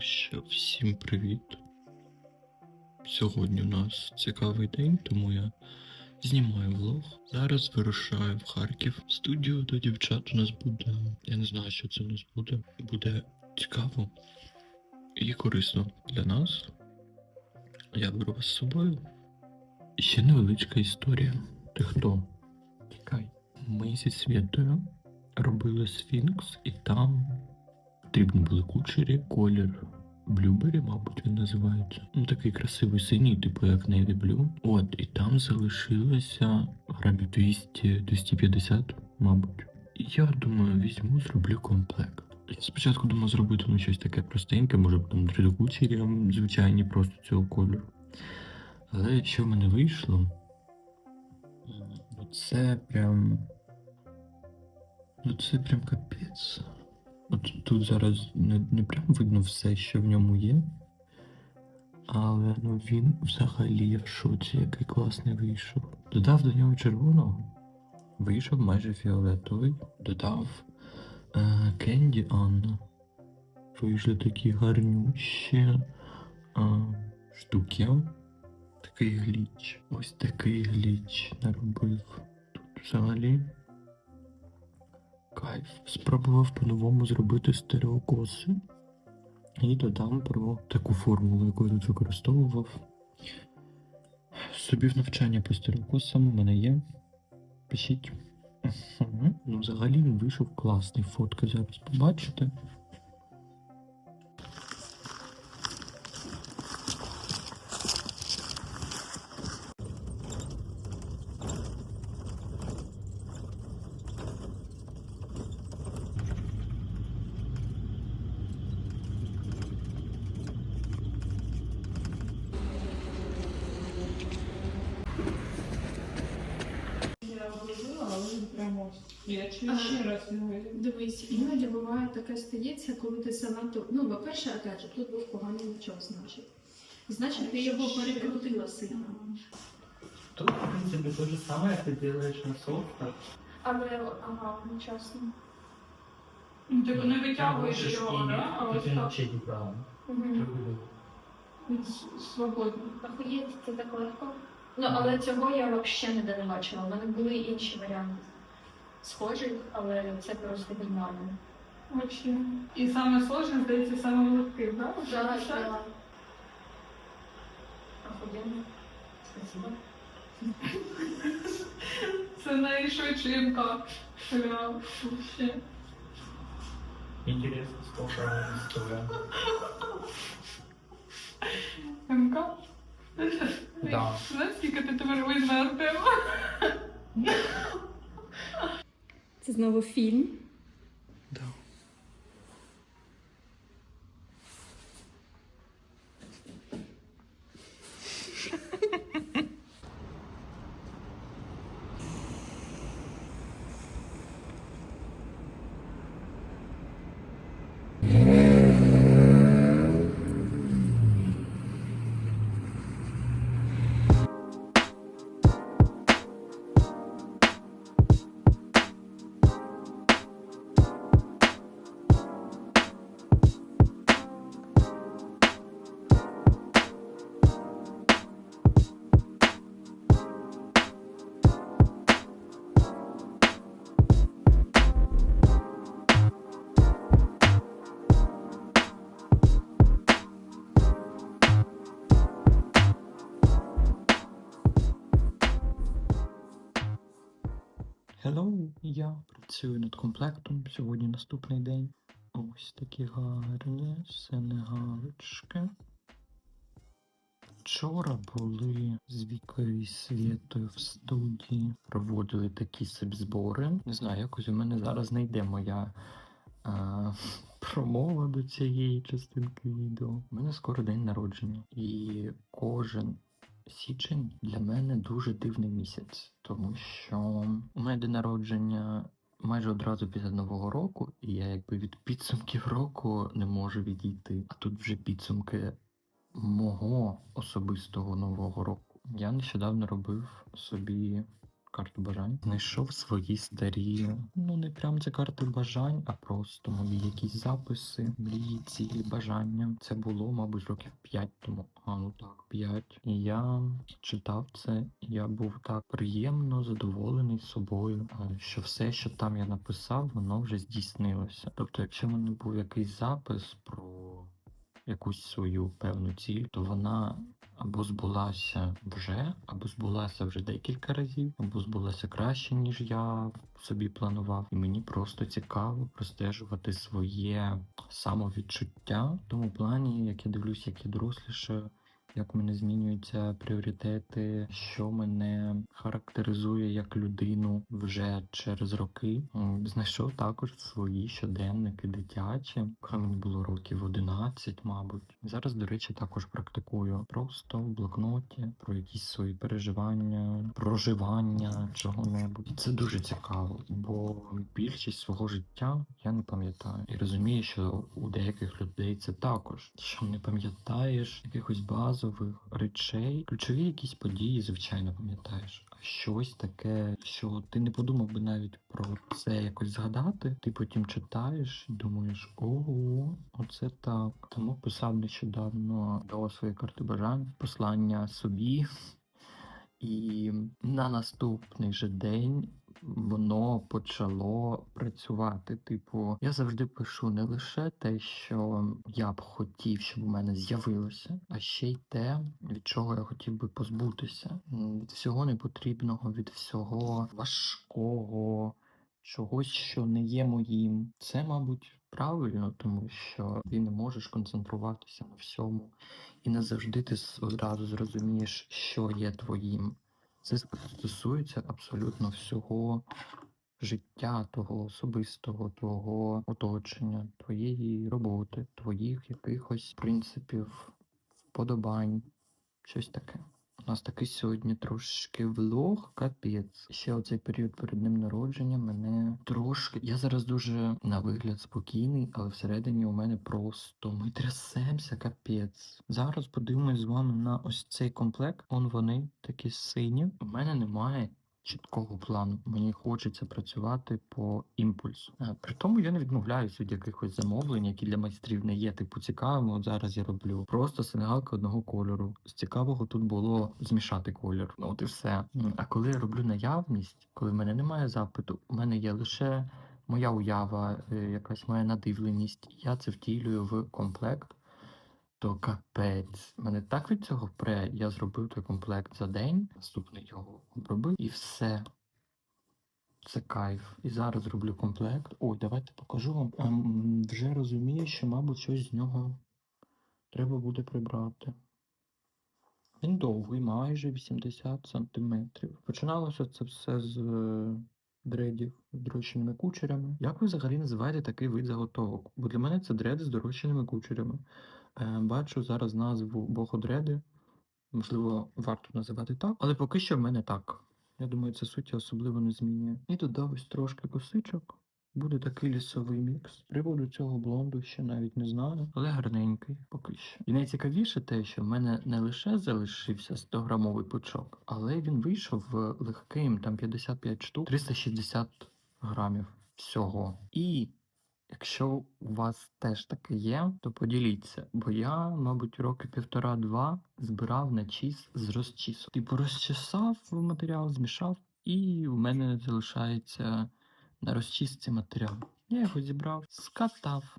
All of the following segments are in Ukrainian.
Що, всім привіт. Сьогодні у нас цікавий день, тому я знімаю влог. Зараз вирушаю в Харків. В студію до дівчат у нас буде. Я не знаю, що це у нас буде. Буде цікаво і корисно для нас. Я беру вас з собою. Ще невеличка історія. Ти хто? Тікай. Ми зі Світою робили сфінкс, і там потрібні були кучері, колір блюбері, мабуть, він називається. Ну такий красивий синій, типу як Navy Blue. От, і там залишилося грамів 200-250, мабуть. Я думаю, візьму, зроблю комплект. Спочатку думав зробити ну, щось таке простеньке, може там кучері, м, звичайні просто цього кольору. Але що в мене вийшло? Ну це прям. Ну це прям капець. От тут зараз не, не прям видно все, що в ньому є. Але ну він взагалі в шоці, який класний вийшов. Додав до нього червоного, вийшов майже фіолетовий. Додав е, Кенді Анна. Вийшли такі гарнющі е, штуки. Такий гліч. Ось такий гліч наробив. Тут взагалі Кайф. Спробував по-новому зробити стереокоси. І додам про таку формулу, яку я тут використовував. Собі в навчання по стереокосам у мене є. Пишіть. Ну, взагалі він вийшов класний. Фотки зараз побачите. Я робила, але він прямо. Я А. ще раз не вийду. Дивись, іноді буває таке стається, коли ти занадто. Ну, по-перше, опять же, тут був поганий нічого, значить. Значить, ти його перекрутила сильно. Тут, в принципе, то же самое ты делаешь на софтах. Але ага, нечасно. Ну, Типу не Там витягуєш його, да? а ось так вообще неправильно. с- свободно. Охуєть, це так легко. Ну, але цього я взагалі не бачила. У мене були інші варіанти. Схожі, але це просто гeniально. Вообще. І саме сложне, здається, саме легкий, да? Так, так. Охуєнно. Спасибо. Це найшвидший МК. Прям вообще. Интересно, сколько она стоит. МК? Да. Знаєш, скільки ти тепер візьме Артема? Це знову фільм. Да. Hello, я працюю над комплектом. Сьогодні наступний день. Ось такі гарні сенегалочки. Вчора були з Вікою і Світою в студії, проводили такі собі збори. Не знаю, якось у мене зараз не йде моя а, промова до цієї частинки відео. У мене скоро день народження, і кожен січень для мене дуже дивний місяць, тому що у мене день народження майже одразу після Нового року, і я якби від підсумків року не можу відійти. А тут вже підсумки мого особистого нового року. Я нещодавно робив собі карту бажань. Знайшов свої старі. Ну не прям це карти бажань, а просто мої якісь записи, мрії, цілі, бажання. Це було, мабуть, років 5 тому. А ну так, 5. І я читав це, і я був так приємно задоволений собою, що все, що там я написав, воно вже здійснилося. Тобто, якщо в мене був якийсь запис про якусь свою певну ціль, то вона або збулася вже, або збулася вже декілька разів, або збулася краще, ніж я собі планував. І мені просто цікаво простежувати своє самовідчуття в тому плані, як я дивлюсь, як я доросліше. Як в мене змінюються пріоритети, що мене характеризує як людину вже через роки. Знайшов також свої щоденники дитячі, коли мені було років 11, мабуть. Зараз, до речі, також практикую просто в блокноті про якісь свої переживання, проживання чого-небудь. Це дуже цікаво, бо більшість свого життя я не пам'ятаю. І розумію, що у деяких людей це також, що не пам'ятаєш якихось базових речей, ключові якісь події, звичайно, пам'ятаєш. А щось таке, що ти не подумав би навіть про це якось згадати. Ти потім читаєш і думаєш, ого, оце так. Тому писав нещодавно до своєї карти бажань послання собі. І на наступний же день воно почало працювати. Типу, я завжди пишу не лише те, що я б хотів, щоб у мене з'явилося, а ще й те, від чого я хотів би позбутися. Від всього непотрібного, від всього важкого, чогось, що не є моїм. Це, мабуть, правильно, тому що ти не можеш концентруватися на всьому, і не завжди ти одразу зрозумієш, що є твоїм. Це стосується абсолютно всього життя, того особистого, твого оточення, твоєї роботи, твоїх якихось принципів, вподобань, щось таке. У нас такий сьогодні трошки влог, капець. Ще оцей період перед ним народження мене трошки. Я зараз дуже на вигляд спокійний, але всередині у мене просто ми трясемося, капець. Зараз подивимось з вами на ось цей комплект. Он вони такі сині. У мене немає. Чіткого плану мені хочеться працювати по імпульсу. Е, При тому я не відмовляюся від якихось замовлень, які для майстрів не є типу цікавими. От зараз я роблю просто сигалки одного кольору. З цікавого тут було змішати колір. Ну от і все. А коли я роблю наявність, коли в мене немає запиту, у мене є лише моя уява, е, якась моя надивленість. Я це втілюю в комплект. То капець. Мене так від цього пре. Я зробив той комплект за день, наступний його обробив і все. Це кайф. І зараз зроблю комплект. Ой, давайте покажу вам. Ем, вже розумію, що, мабуть, щось з нього треба буде прибрати. Він довгий, майже 80 сантиметрів. Починалося це все з е, дредів з дорощеними кучерями. Як ви взагалі називаєте такий вид заготовок? Бо для мене це дреди з дорощеними кучерями. Е, бачу зараз назву боходреди. Можливо, варто називати так, але поки що в мене так. Я думаю, це суті особливо не змінює. І додав ось трошки косичок. Буде такий лісовий мікс. Приводу цього блонду ще навіть не знаю, але гарненький поки що. І найцікавіше те, що в мене не лише залишився 100-грамовий пучок, але він вийшов в легким, там 55 штук, 360 грамів всього. І Якщо у вас теж таке є, то поділіться, бо я, мабуть, роки півтора-два збирав на чіс з розчісу. Типу розчесав матеріал, змішав, і у мене залишається на розчистці матеріал. Я його зібрав, скатав,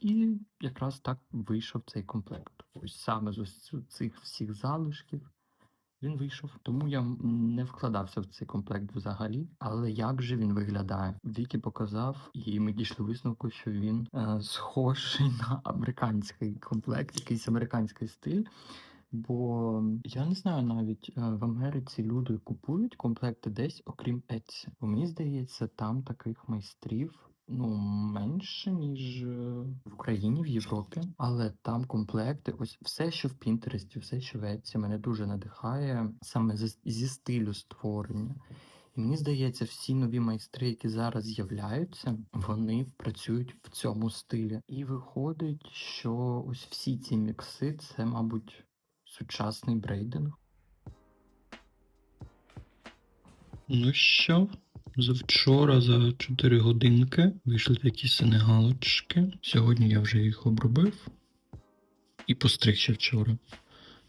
і якраз так вийшов цей комплект. Ось саме з ось цих всіх залишків. Він вийшов, тому я не вкладався в цей комплект взагалі. Але як же він виглядає? Вікі показав, і ми дійшли висновку, що він е, схожий на американський комплект, якийсь американський стиль. Бо я не знаю навіть е, в Америці люди купують комплекти десь, окрім Etsy. Бо мені здається, там таких майстрів. Ну, менше, ніж е, в Україні, в Європі, але там комплекти, ось все, що в Пінтересті, все, що в Etsy, мене дуже надихає саме зі стилю створення. І мені здається, всі нові майстри, які зараз з'являються, вони працюють в цьому стилі. І виходить, що ось всі ці мікси це, мабуть, сучасний брейдинг. Ну що, завчора за 4 годинки вийшли такі синегалочки. Сьогодні я вже їх обробив і постриг ще вчора.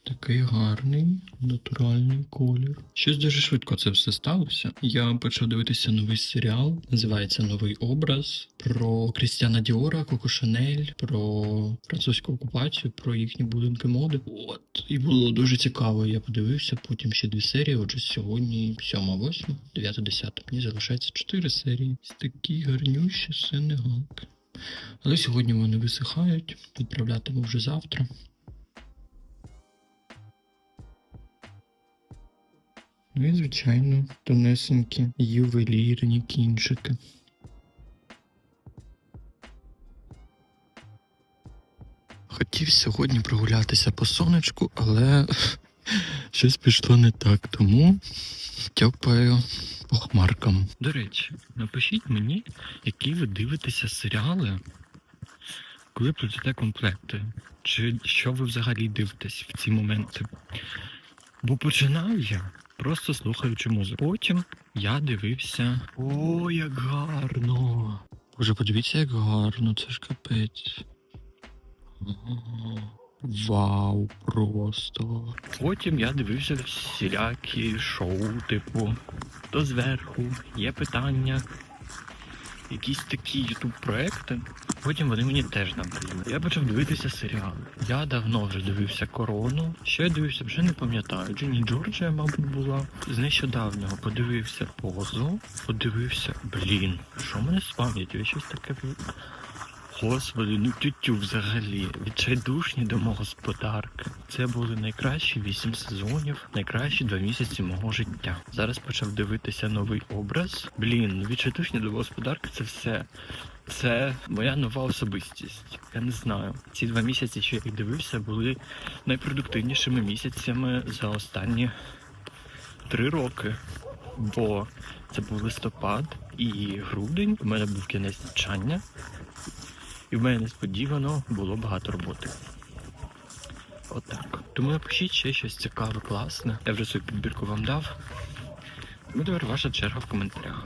Такий гарний натуральний колір. Щось дуже швидко це все сталося. Я почав дивитися новий серіал, називається Новий образ про Крістіана Діора, Коко Шанель, про французьку окупацію, про їхні будинки моди. От і було дуже цікаво. Я подивився потім ще дві серії. Отже, сьогодні 7, 8, 9, 10. Мені залишається 4 серії. Такі гарнющі синегалки. Але сьогодні вони висихають, відправлятиму вже завтра. Ну і, звичайно, тонесенькі ювелірні кінчики. Хотів сьогодні прогулятися по сонечку, але щось пішло не так, тому тьопаю по хмаркам. До речі, напишіть мені, які ви дивитеся серіали, коли плетете комплекти. Чи що ви взагалі дивитесь в ці моменти? Бо починав я просто слухаючи музику. Потім я дивився. О, як гарно! Боже, подивіться, як гарно, це ж капець. Вау, просто. Потім я дивився всілякі шоу, типу, то зверху, є питання, якісь такі ютуб проекти. Потім вони мені теж набридли. Я почав дивитися серіали. Я давно вже дивився корону. Що я дивився, вже не пам'ятаю. Джині Джорджія, мабуть, була. З нещодавнього подивився позу, подивився. Блін, що мене з пам'яті? Я щось таке. Господи, ну тютю взагалі. Відчайдушні домогосподарки. Це були найкращі вісім сезонів, найкращі два місяці мого життя. Зараз почав дивитися новий образ. Блін, ну відчайдушні домогосподарки це все. Це моя нова особистість. Я не знаю. Ці два місяці, що я їх дивився, були найпродуктивнішими місяцями за останні три роки. Бо це був листопад і грудень. У мене був кінець навчання, і в мене несподівано було багато роботи. Отак. Тому напишіть ще щось цікаве, класне. Я вже свою підбірку вам дав. Ну, тепер ваша черга в коментарях.